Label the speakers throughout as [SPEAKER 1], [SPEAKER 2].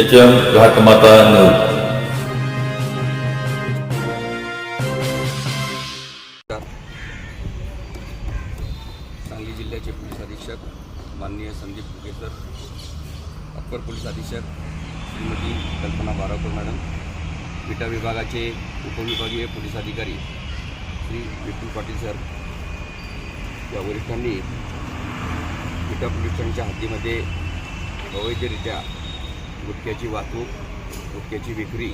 [SPEAKER 1] H M Ghatmata news
[SPEAKER 2] Sangli जिल्ह्याचे police अधीक्षक माननीय संदीप कुकेसर अप्पर पोलीस अधीक्षक श्रीमती कल्पना बारावकर मॅडम विटा विभागाचे उपविभागीय पोलीस अधिकारी श्री विपुल पाटील सर या वरिष्ठांनी विटा पोलीस हद्दीमध्ये अवैधरित्या गुटख्याची वाहतूक गुटख्याची विक्री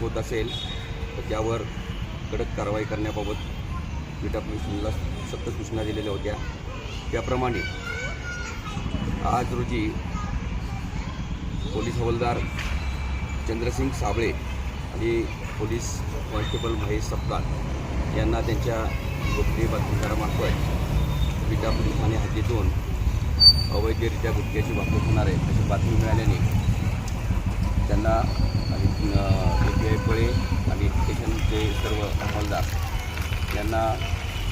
[SPEAKER 2] होत असेल तर त्यावर कडक कारवाई करण्याबाबत विटा पोलीस सक्त सूचना दिलेल्या होत्या. त्याप्रमाणे आज रोजी पोलीस हवालदार चंद्रसिंग साबळे आणि पोलीस कॉन्स्टेबल महेश सप्तार यांना त्यांच्या गोपनीय बातमीदारामार्फत विटा पोलीस ठाणे हद्दीतून अवैधरित्या गुटख्याची वाहतूक होणार आहे अशी बातमी मिळाल्याने त्यांना आणि ए पी आय पळे आणि स्टेशनचे सर्व अंमलदार यांना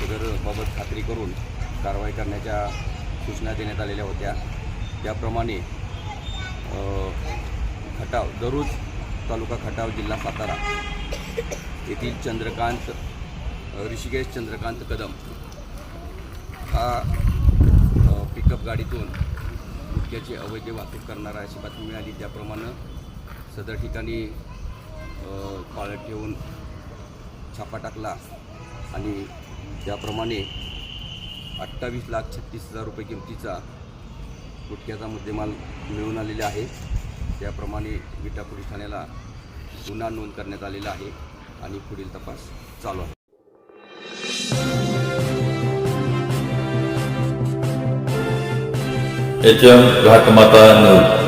[SPEAKER 2] सदरबाबत खात्री करून कारवाई करण्याच्या सूचना देण्यात आलेल्या होत्या. त्याप्रमाणे खटाव दररोज तालुका खटाव जिल्हा सातारा येथील चंद्रकांत ऋषिकेश चंद्रकांत कदम हा पिकअप गाडीतून गुटख्याची अवैध वाहतूक करणारा अशी बातमी मिळाली. त्याप्रमाणे सदर ठिकाणी पाळत ठेवून छापा टाकला आणि त्याप्रमाणे अठ्ठावीस लाख छत्तीस हजार रुपये किमतीचा गुटख्याचा मुद्देमाल मिळून आलेला आहे. त्याप्रमाणे विटा पोलीस ठाण्याला गुन्हा नोंद करण्यात आलेला आहे आणि पुढील तपास चालू आहे.
[SPEAKER 1] H M Ghatmata news.